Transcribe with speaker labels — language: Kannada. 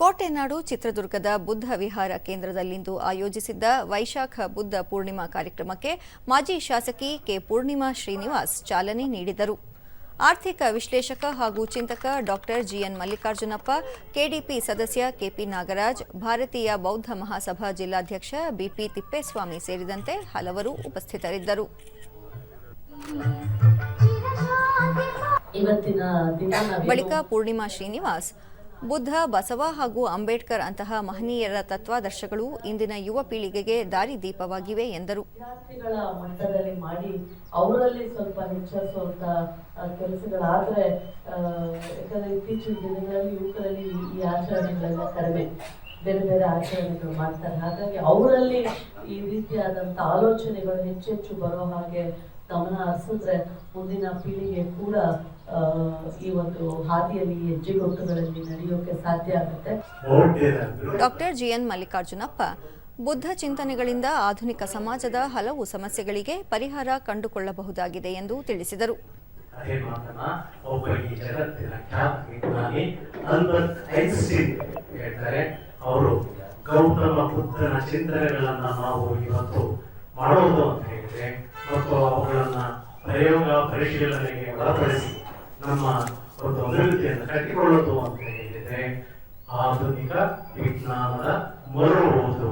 Speaker 1: ಕೋಟೆನಾಡು ಚಿತ್ರದುರ್ಗದ ಬುದ್ಧ ವಿಹಾರ ಕೇಂದ್ರದಲ್ಲಿಂದು ಆಯೋಜಿಸಿದ್ದ ವೈಶಾಖ ಬುದ್ಧ ಪೂರ್ಣಿಮಾ ಕಾರ್ಯಕ್ರಮಕ್ಕೆ ಮಾಜಿ ಶಾಸಕಿ ಕೆ ಪೂರ್ಣಿಮಾ ಶ್ರೀನಿವಾಸ್ ಚಾಲನೆ ನೀಡಿದರು. ಆರ್ಥಿಕ ವಿಶ್ಲೇಷಕ ಹಾಗೂ ಚಿಂತಕ ಡಾಕ್ಟರ್ ಜಿಎನ್ ಮಲ್ಲಿಕಾರ್ಜುನಪ್ಪ ಕೆಡಿಪಿ ಸದಸ್ಯ ಕೆಪಿ ನಾಗರಾಜ್ ಭಾರತೀಯ ಬೌದ್ಧ ಮಹಾಸಭಾ ಜಿಲ್ಲಾಧ್ಯಕ್ಷ ಬಿಪಿ ತಿಪ್ಪೇಸ್ವಾಮಿ ಸೇರಿದಂತೆ ಹಲವರು ಉಪಸ್ಥಿತರಿದ್ದರು. ಬಳಿಕ ಪೂರ್ಣಿಮಾ ಶ್ರೀನಿವಾಸ್ ಬುದ್ಧ, ಬಸವ ಹಾಗೂ ಅಂಬೇಡ್ಕರ್ ಅಂತಹ ಮಹನೀಯರ ತತ್ವಾದರ್ಶಗಳು ಇಂದಿನ ಯುವ ಪೀಳಿಗೆಗೆ ದಾರಿದೀಪವಾಗಿವೆ ಎಂದರು.
Speaker 2: ಮಟ್ಟದಲ್ಲಿ ಮಾಡಿ ಅವರಲ್ಲಿ ಸ್ವಲ್ಪ ಹೆಚ್ಚಿಸುವಂತ ಕೆಲಸಗಳಾದ್ರೆ ಯಾಕಂದ್ರೆ ಇತ್ತೀಚಿನ ದಿನಗಳಲ್ಲಿ ಯುವಕರಲ್ಲಿ ಈ- ಆಚರಣೆಗಳೆಲ್ಲ ಕಡಿಮೆ, ಬೇರೆ ಬೇರೆ ಆಚರಣೆಗಳು ಮಾಡ್ತಾರೆ. ಹಾಗಾಗಿ ಅವರಲ್ಲಿ ಈ ರೀತಿಯಾದಂತ ಆಲೋಚನೆಗಳು ಹೆಚ್ಚೆಚ್ಚು ಬರೋ ಹಾಗೆ ಗಮನ ಹರಿಸಿದ್ರೆ ಮುಂದಿನ ಪೀಳಿಗೆ ಕೂಡ ಈ ಒಂದು ಹಾದಿಯಲ್ಲಿ ಹೆಜ್ಜೆಗೊಟ್ಟುಗಳಲ್ಲಿ ನಡೆಯೋಕೆ ಸಾಧ್ಯ ಆಗುತ್ತೆ.
Speaker 1: Doctor G N Mallikarjunappa Buddha ಚಿಂತನೆಗಳಿಂದ ಆಧುನಿಕ ಸಮಾಜದ ಹಲವು ಸಮಸ್ಯೆಗಳಿಗೆ ಪರಿಹಾರ ಕಂಡುಕೊಳ್ಳಬಹುದಾಗಿದೆ ಎಂದು ತಿಳಿಸಿದರು.
Speaker 3: ಅದೇ ಒಬ್ಬ ಈ ಜಗತ್ತಿನ ಖ್ಯಾತ ವಿಜ್ಞಾನಿ ಐನ್ಸ್ಟೀನ್ ಹೇಳ್ತಾರೆ ಅವರು ಗೌತಮ ಬುದ್ಧನ ಚಿಂತನೆಗಳನ್ನ ನಾವು ಇವತ್ತು ಮಾಡೋದು ಅಂತ ಹೇಳಿದ್ರೆ ಮತ್ತು ಅವುಗಳನ್ನ ಪ್ರಯೋಗ ಪರಿಶೀಲನೆಗೆ ಒಳಪಡಿಸಿ ನಮ್ಮ ಒಂದು ಅಭಿವೃದ್ಧಿಯನ್ನು ಕಟ್ಟಿಕೊಳ್ಳೋದು ಅಂತ ಹೇಳಿದರೆ ಆಧುನಿಕ ವಿಜ್ಞಾನದ ಮರು ಓದು